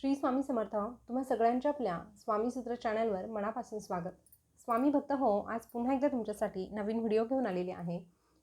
श्री स्वामी समर्थ तुम्हा सगळ्यांच्या आपल्या स्वामी सूत्र चॅनलवर मनापासून स्वागत. स्वामी भक्त हो आज पुन्हा एकदा तुमच्यासाठी नवीन व्हिडिओ घेऊन आलेली आहे.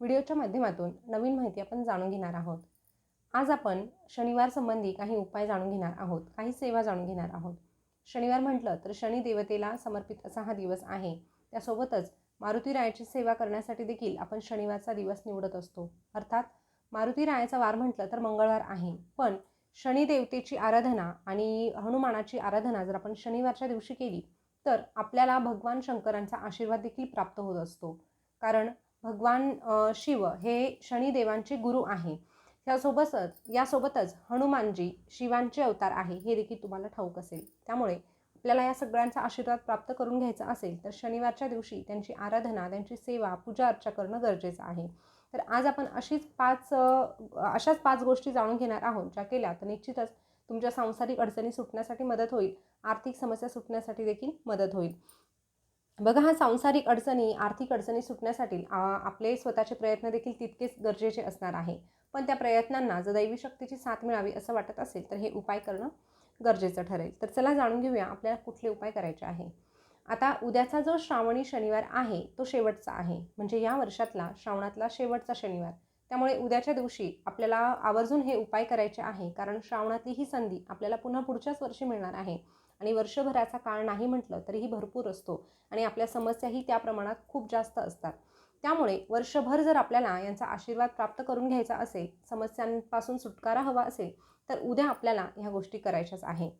व्हिडिओच्या माध्यमातून नवीन माहिती आपण जाणून घेणार आहोत. आज आपण शनिवार संबंधी काही उपाय जाणून घेणार आहोत काही सेवा जाणून घेणार आहोत. शनिवार म्हटलं तर शनी देवतेला समर्पित असा हा दिवस आहे. त्यासोबतच मारुती रायाची सेवा करण्यासाठी देखील आपण शनिवारचा दिवस निवडत असतो. अर्थात मारुती रायाचा वार म्हटलं तर मंगळवार आहे. पण शनिदेवतेची आराधना आणि हनुमानाची आराधना जर आपण शनिवारच्या दिवशी केली तर आपल्याला भगवान शंकरांचा आशीर्वाद देखील प्राप्त होत असतो. कारण भगवान शिव हे शनिदेवांचे गुरु आहे. त्यासोबतच यासोबतच हनुमानजी शिवांचे अवतार आहे हे देखील तुम्हाला ठाऊक असेल. त्यामुळे आपल्याला या सगळ्यांचा आशीर्वाद प्राप्त करून घ्यायचा असेल तर शनिवारच्या दिवशी त्यांची आराधना त्यांची सेवा पूजा अर्चा करणं गरजेचं आहे. तर आज आपण अशीच पाच अशाच पाच गोष्टी जाणून घेणार आहोत ज्या केल्या तर निश्चितच तुमच्या सांसारिक अडचणी सुटण्यासाठी मदत होईल. आर्थिक समस्या सुटण्यासाठी देखील मदत होईल. बघा हा सांसारिक अडचणी आर्थिक अडचणी सुटण्यासाठी आपले स्वतःचे प्रयत्न देखील तितकेच गरजेचे असणार आहे. पण त्या प्रयत्नांना जर दैवी शक्तीची साथ मिळावी असं वाटत असेल तर हे उपाय करणं गरजेचं ठरेल. तर चला जाणून घेऊया आपल्याला कुठले उपाय करायचे आहे. आता उद्याचा जो श्रावणी शनिवार आहे तो शेवटचा आहे. म्हणजे या वर्षातला श्रावणातला शेवटचा शनिवार. त्यामुळे उद्याच्या दिवशी आपल्याला आवर्जून हे उपाय करायचे आहे. कारण श्रावणातली ही संधी आपल्याला पुन्हा पुढच्याच वर्षी मिळणार आहे. आणि वर्षभराचा काळ नाही म्हटलं तरीही भरपूर असतो. आणि आपल्या समस्याही त्या प्रमाणात खूप जास्त असतात. त्यामुळे वर्षभर जर आपल्याला यांचा आशीर्वाद प्राप्त करून घ्यायचा असेल समस्यांपासून सुटकारा हवा असेल तर उद्या आपल्याला ह्या गोष्टी करायच्याच आहे.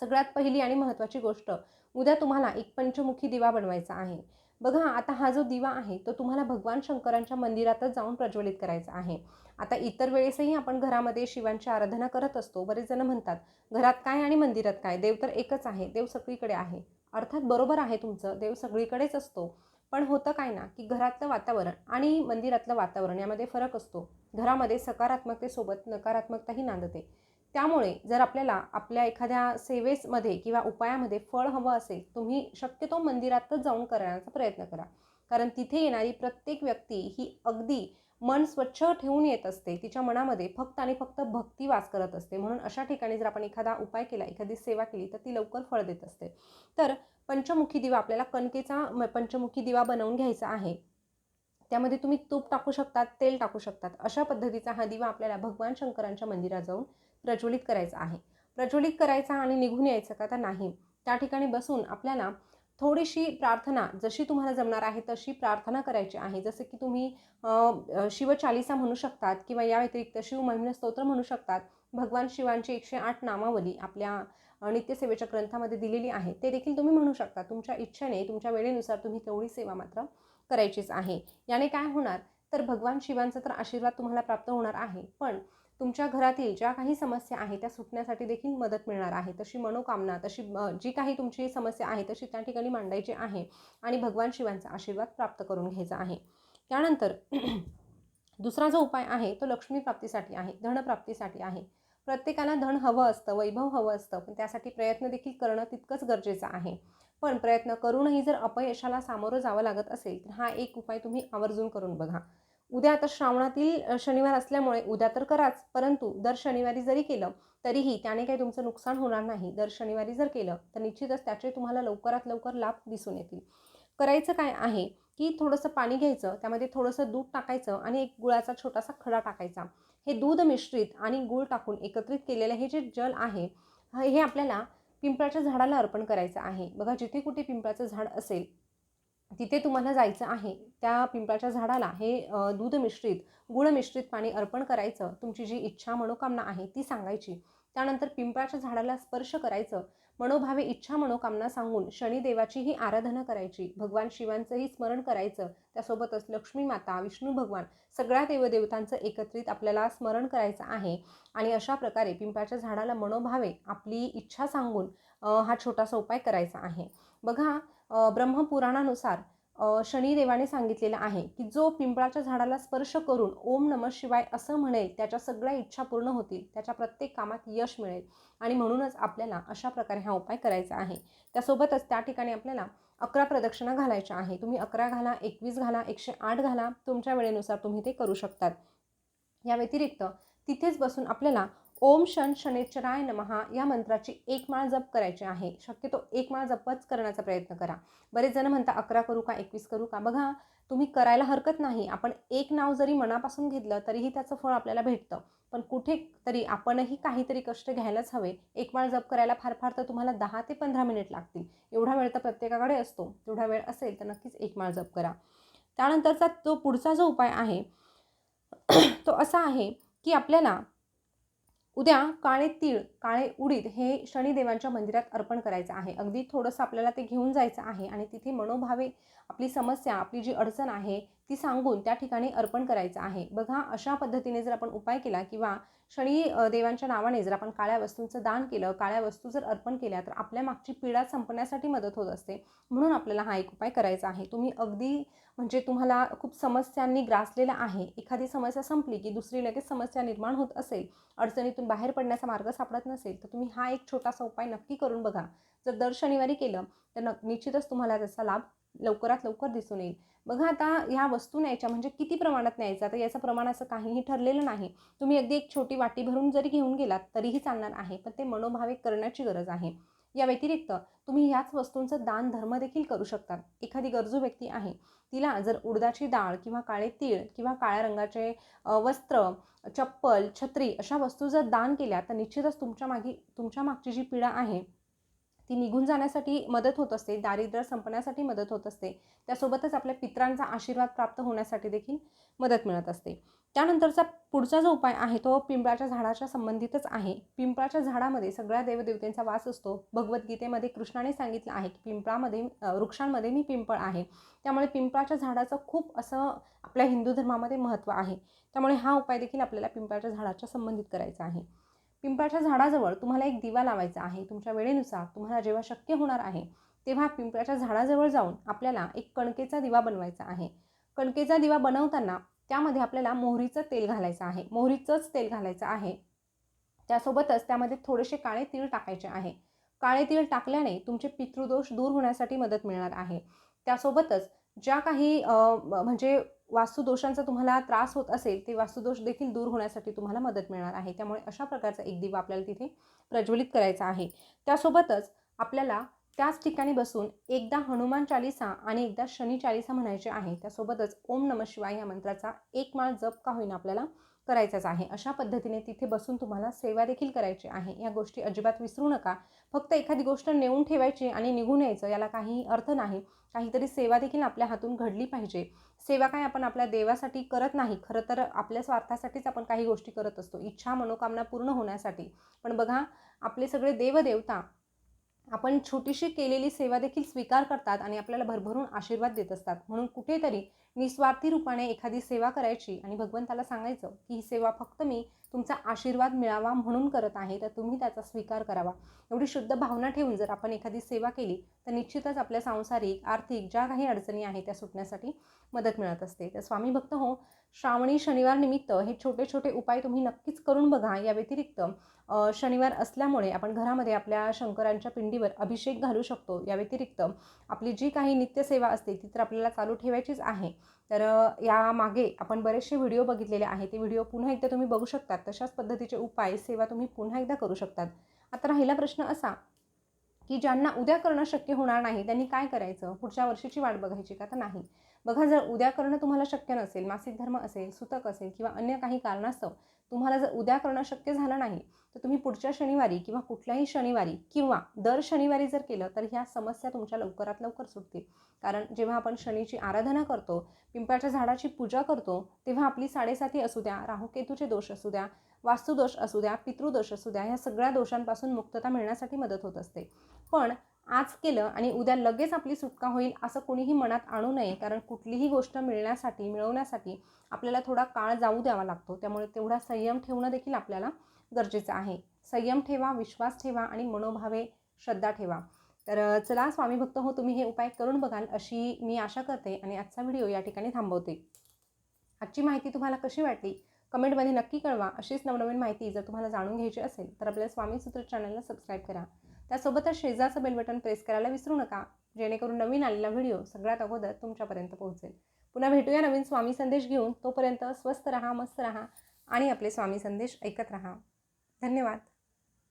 सगळ्यात पहिली आणि महत्त्वाची गोष्ट उद्या तुम्हाला एक पंचमुखी दिवा बनवायचा आहे. बघा आता हा जो दिवा आहे तो तुम्हाला भगवान शंकरांच्या मंदिरातच जाऊन प्रज्वलित करायचा आहे. आता इतर वेळेसही आपण घरामध्ये शिवांची आराधना करत असतो. बरेच जण म्हणतात घरात काय आणि मंदिरात काय? देव तर एकच आहे. देव सगळीकडे आहे. अर्थात बरोबर आहे तुमचं. देव सगळीकडेच असतो. पण होतं काय ना की घरातलं वातावरण आणि मंदिरातलं वातावरण यामध्ये फरक असतो. घरामध्ये सकारात्मकतेसोबत नकारात्मकताही नांदते. त्यामुळे जर आपल्याला आपल्या एखाद्या सेवेसमध्ये किंवा उपायामध्ये फळ हवं असेल तुम्ही शक्यतो मंदिरातच जाऊन करण्याचा प्रयत्न करा. कारण तिथे येणारी प्रत्येक व्यक्ती ही अगदी मन स्वच्छ ठेवून येत असते. तिच्या मनामध्ये फक्त आणि फक्त भक्ती वास करत असते. म्हणून अशा ठिकाणी जर आपण एखादा उपाय केला एखादी सेवा केली तर ती लवकर फळ देत असते. तर पंचमुखी दिवा आपल्याला कणकेचा पंचमुखी दिवा बनवून घ्यायचा आहे. त्यामध्ये तुम्ही तूप टाकू शकतात तेल टाकू शकतात. अशा पद्धतीचा हा दिवा आपल्याला भगवान शंकरांच्या मंदिरात जाऊन प्रज्वलित करायचा आहे. प्रज्वलित करायचा आणि निघून यायचं का तर नाही. त्या ठिकाणी बसून आपल्याला थोडीशी प्रार्थना जशी तुम्हाला जमणार आहे तशी प्रार्थना करायची आहे. जसं की तुम्ही शिवचालिसा म्हणू शकतात किंवा या व्यतिरिक्त शिवमहिम्न स्तोत्र म्हणू शकतात. भगवान शिवांची एकशे आठ नामावली आपल्या नित्यसेवेच्या ग्रंथामध्ये दिलेली आहे. ते देखील तुम्ही म्हणू शकता. तुमच्या इच्छेने तुमच्या वेळेनुसार तुम्ही तेवढी सेवा मात्र करायचीच आहे. याने काय होणार? तर भगवान शिवांचा तर आशीर्वाद तुम्हाला प्राप्त होणार आहे. पण तुमच्या घरातील ज्या काही समस्या आहेत त्या सुटण्यासाठी देखील मदत मिळणार आहे. तशी मनोकामना तशी जी काही तुमची समस्या आहे तशी त्या ठिकाणी मांडायची आहे आणि भगवान शिवांचा आशीर्वाद प्राप्त करून घ्यायचा आहे. त्यानंतर दुसरा जो उपाय आहे तो लक्ष्मी प्राप्तीसाठी आहे धनप्राप्तीसाठी आहे. प्रत्येकाला धन हवं असतं वैभव हवं असतं पण त्यासाठी प्रयत्न देखील करणं तितकंच गरजेचं आहे. पण प्रयत्न करूनही जर अपयशाला सामोरं जावं लागत असेल तर हा एक उपाय तुम्ही आवर्जून करून बघा. उद्या आता श्रावणातील शनिवार असल्यामुळे उद्या तर कराच परंतु दर शनिवारी जरी केलं तरीही त्याने काही तुमचं नुकसान होणार नाही. दर शनिवारी जर केलं तर निश्चितच त्याचे तुम्हाला लवकरात लवकर लाभ दिसून येतील. करायचं काय आहे की थोडंसं पाणी घ्यायचं त्यामध्ये थोडंसं दूध टाकायचं आणि एक गुळाचा छोटासा खडा टाकायचा. हे दूध मिश्रित आणि गूळ टाकून एकत्रित केलेलं हे जे जल आहे हे आपल्याला पिंपळाच्या झाडाला अर्पण करायचं आहे. बघा जिथे कुठे पिंपळाचं झाड असेल तिथे तुम्हाला जायचं आहे त्या पिंपळाच्या झाडाला हे दूध मिश्रित गुळ मिश्रित पाणी अर्पण करायचं तुमची जी इच्छा मनोकामना आहे ती सांगायची. त्यानंतर पिंपळाच्या झाडाला स्पर्श करायचं मनोभावे इच्छा मनोकामना सांगून शनिदेवाचीही आराधना करायची भगवान शिवांचंही स्मरण करायचं त्यासोबतच लक्ष्मी माता विष्णू भगवान सगळ्या देवदेवतांचं एकत्रित आपल्याला स्मरण करायचं आहे. आणि अशा प्रकारे पिंपळाच्या झाडाला मनोभावे आपली इच्छा सांगून हा छोटासा उपाय करायचा आहे. बघा ब्रह्मपुराणानुसार शनिदेवाने सांगितलेलं आहे की जो पिंपळाच्या झाडाला स्पर्श करून ओम नम शिवाय असं म्हणेल त्याच्या सगळ्या इच्छा पूर्ण होतील त्याच्या प्रत्येक कामात यश मिळेल. आणि म्हणूनच आपल्याला अशा प्रकारे हा उपाय करायचा आहे. त्यासोबतच त्या ठिकाणी आपल्याला अकरा प्रदक्षिणा घालायच्या आहे. तुम्ही अकरा घाला एकवीस घाला एकशे आठ घाला तुमच्या वेळेनुसार तुम्ही ते करू शकतात. या व्यतिरिक्त तिथेच बसून आपल्याला ओम शन शनेश्वराय नमहा या मंत्राची एक माळ जप करायची आहे. शक्यतो एक माळ जपच करण्याचा प्रयत्न करा. बरेच जण म्हणता अकरा करू का एकवीस करू का? बघा तुम्ही करायला हरकत नाही. आपण एक नाव जरी मनापासून घेतलं तरीही त्याचं फळ आपल्याला भेटतं. पण कुठे तरी आपणही काहीतरी कष्ट घ्यायलाच हवे. एक माळ जप करायला फार फार तर तुम्हाला दहा ते पंधरा मिनिट लागतील. एवढा वेळ तर प्रत्येकाकडे असतो. तेवढा वेळ असेल तर नक्कीच एक माळ जप करा. त्यानंतरचा तो पुढचा जो उपाय आहे तो असा आहे की आपल्याला उद्या काळे तीळ काळे उडीद हे शनिदेवांच्या मंदिरात अर्पण करायचं आहे. अगदी थोडंसं आपल्याला ते घेऊन जायचं आहे आणि तिथे मनोभावे आपली समस्या आपली जी अडचण आहे ती सांगून त्या ठिकाणी अर्पण करायचं आहे. बघा अशा पद्धतीने जर आपण उपाय केला किंवा शनी देवांच्या नावाने जर आपण काळ्या वस्तूंचं दान केलं काळ्या वस्तू जर अर्पण केल्या तर आपल्या मागची पीडा संपण्यासाठी मदत होत असते. म्हणून आपल्याला हा एक उपाय करायचा आहे. तुम्ही अगदी म्हणजे तुम्हाला खूप समस्यांनी ग्रासलेला आहे. एखादी समस्या संपली की दुसरी लगेच समस्या निर्माण होत असेल अडचणीतून बाहेर पडण्याचा मार्ग सापडत नसेल तर तुम्ही हा एक छोटासा उपाय नक्की करून बघा. जर दर शनिवारी केलं तर न निश्चितच तुम्हाला त्याचा लाभ लवकरात लवकर दिसून येईल. बघा आता ह्या वस्तू न्यायच्या म्हणजे किती प्रमाणात न्यायचा? तर याचं प्रमाण असं काहीही ठरलेलं नाही. तुम्ही अगदी एक छोटी वाटी भरून जरी घेऊन गेलात तरीही चालणार आहे. पण ते मनोभावे करण्याची गरज आहे. या व्यतिरिक्त तुम्ही ह्याच वस्तूंचं दान धर्म देखील करू शकता. एखादी गरजू व्यक्ती आहे तिला जर उडदाची डाळ किंवा काळे तीळ किंवा काळ्या रंगाचे वस्त्र चप्पल छत्री अशा वस्तू जर दान केल्या तर निश्चितच तुमच्या मागे तुमच्या मागची जी पिढा आहे ती निघून जाण्यासाठी मदत होत असते दारिद्र्य संपण्यासाठी मदत होत असते. त्यासोबतच आपल्या पित्रांचा आशीर्वाद प्राप्त होण्यासाठी देखील मदत मिळत असते. त्यानंतरचा पुढचा जो उपाय आहे तो पिंपळाच्या झाडाच्या संबंधितच आहे. पिंपळाच्या झाडामध्ये सगळ्या देवदेवतेंचा वास असतो. भगवद्गीतेमध्ये कृष्णाने सांगितलं आहे की पिंपळामध्ये वृक्षांमध्ये मी पिंपळ आहे. त्यामुळे पिंपळाच्या झाडाचं खूप असं आपल्या हिंदू धर्मामध्ये महत्त्व आहे. त्यामुळे हा उपाय देखील आपल्याला पिंपळाच्या झाडाच्या संबंधित करायचा आहे. पिंपळाच्या झाडाजवळ तुम्हाला एक दिवा लावायचा आहे. तुमच्या वेळेनुसार तुम्हाला जेव्हा शक्य होणार आहे तेव्हा पिंपळाच्या झाडाजवळ जाऊन आपल्याला एक कणकेचा दिवा बनवायचा आहे. कणकेचा दिवा बनवताना त्यामध्ये आपल्याला मोहरीचं तेल घालायचं आहे. मोहरीचंच तेल घालायचं आहे. त्यासोबतच त्यामध्ये थोडेसे काळे तीळ टाकायचे आहे. काळे तीळ टाकल्याने तुमचे पितृदोष दूर होण्यासाठी मदत मिळणार आहे. त्यासोबतच ज्या काही म्हणजे वास्तुदोषांचा तुम्हाला त्रास होत असेल ते वास्तुदोष देखील दूर होण्यासाठी तुम्हाला मदत मिळणार आहे. त्यामुळे अशा प्रकारचा एक दिवा आपल्याला तिथे प्रज्वलित करायचा आहे. त्यासोबतच आपल्याला त्याच ठिकाणी बसून एकदा हनुमान चालिसा आणि एकदा शनी चालिसा म्हणायचे आहे. त्यासोबतच ओम नम शिवाय या मंत्राचा एक माळ जप का होईना आपल्याला करायचाच आहे. अशा पद्धतीने तिथे बसून तुम्हाला सेवा देखील करायची आहे. या गोष्टी अजिबात विसरू नका. फक्त एखादी गोष्ट नेऊन ठेवायची आणि निघून यायचं याला काही अर्थ नाही. काहीतरी सेवा देखील आपल्या हातून घडली पाहिजे. सेवा काय आपण आपल्या देवासाठी करत नाही. खरं तर आपल्या स्वार्थासाठीच आपण काही गोष्टी करत असतो. इच्छा मनोकामना पूर्ण होण्यासाठी. पण बघा आपले सगळे देवदेवता आपण छोटीशी केलेली सेवा देखील स्वीकार करतात आणि आपल्याला भरभरून आशीर्वाद देत असतात. म्हणून कुठेतरी निस्वार्थी रूपाने एखादी सेवा करायची आणि भगवंताला सांगायचं की ही सेवा फक्त मी तुमचा आशीर्वाद मिळावा म्हणून करत आहे तर तुम्ही त्याचा स्वीकार करावा. एवढी शुद्ध भावना ठेवून जर आपण एखादी सेवा केली तर निश्चितच आपल्या सांसारिक आर्थिक ज्या काही अडचणी आहेत त्या सुटण्यासाठी मदत मिळत असते. तर स्वामी भक्त हो श्रावणी शनिवार निमित्त हे छोटे छोटे उपाय तुम्ही नक्कीच करून बघा. या व्यतिरिक्त शनिवार असल्यामुळे आपण घरामध्ये आपल्या शंकरांच्या पिंडीवर अभिषेक घालू शकतो. या व्यतिरिक्त आपली जी काही नित्यसेवा असते ती तर आपल्याला चालू ठेवायचीच आहे. तर यामागे आपण बरेचसे व्हिडिओ बघितलेले आहे ते व्हिडिओ पुन्हा एकदा तुम्ही बघू शकतात. तशाच पद्धतीचे उपाय सेवा तुम्ही पुन्हा एकदा करू शकतात. आता राहिला प्रश्न असा की ज्यांना उद्या करणं शक्य होणार नाही त्यांनी काय करायचं? पुढच्या वर्षीची वाट बघायची का? तर नाही. बघा जर उद्या करणं तुम्हाला शक्य नसेल मासिक धर्म असेल सुतक असेल किंवा अन्य काही कारणास्तव तुम्हाला जर उद्या करणं शक्य झालं नाही तर तुम्ही पुढच्या शनिवारी किंवा कुठल्याही शनिवारी किंवा दर शनिवारी जर केलं तर ह्या समस्या तुमच्या लवकरात लवकर सुटतील. कारण जेव्हा आपण शनीची आराधना करतो पिंपळाच्या झाडाची पूजा करतो तेव्हा आपली साडेसाती असू द्या राहुकेतूचे दोष असू द्या वास्तुदोष असू द्या पितृदोष असू द्या ह्या सगळ्या दोषांपासून मुक्तता मिळण्यासाठी मदत होत असते. पण आज केलं आणि उद्या लगेच आपली सुटका होईल असं कोणीही मनात आणू नये. कारण कुठलीही गोष्ट मिळण्यासाठी मिळवण्यासाठी आपल्याला थोडा काळ जाऊ द्यावा लागतो. त्यामुळे तेवढा संयम ठेवणं देखील आपल्याला गरजेचं आहे. संयम ठेवा विश्वास ठेवा आणि मनोभावे श्रद्धा ठेवा. तर चला स्वामी भक्त हो तुम्ही हे उपाय करून बघाल अशी मी आशा करते आणि आजचा व्हिडिओ या ठिकाणी थांबवते. आजची माहिती तुम्हाला कशी वाटली? कमेंटमध्ये नक्की कळवा. अशीच नवनवीन माहिती जर तुम्हाला जाणून घ्यायची असेल तर आपल्या स्वामी सूत्र चॅनलला सबस्क्राईब करा. त्यासोबतच शेजारचं बेल बटन प्रेस करायला विसरू नका. जेणेकरून नवीन आलेला व्हिडिओ सगळ्यात अगोदर तुमच्यापर्यंत पोहोचेल. पुन्हा भेटूया नवीन स्वामी संदेश घेऊन. तोपर्यंत स्वस्त रहा मस्त रहा आणि आपले स्वामी संदेश ऐकत रहा. धन्यवाद.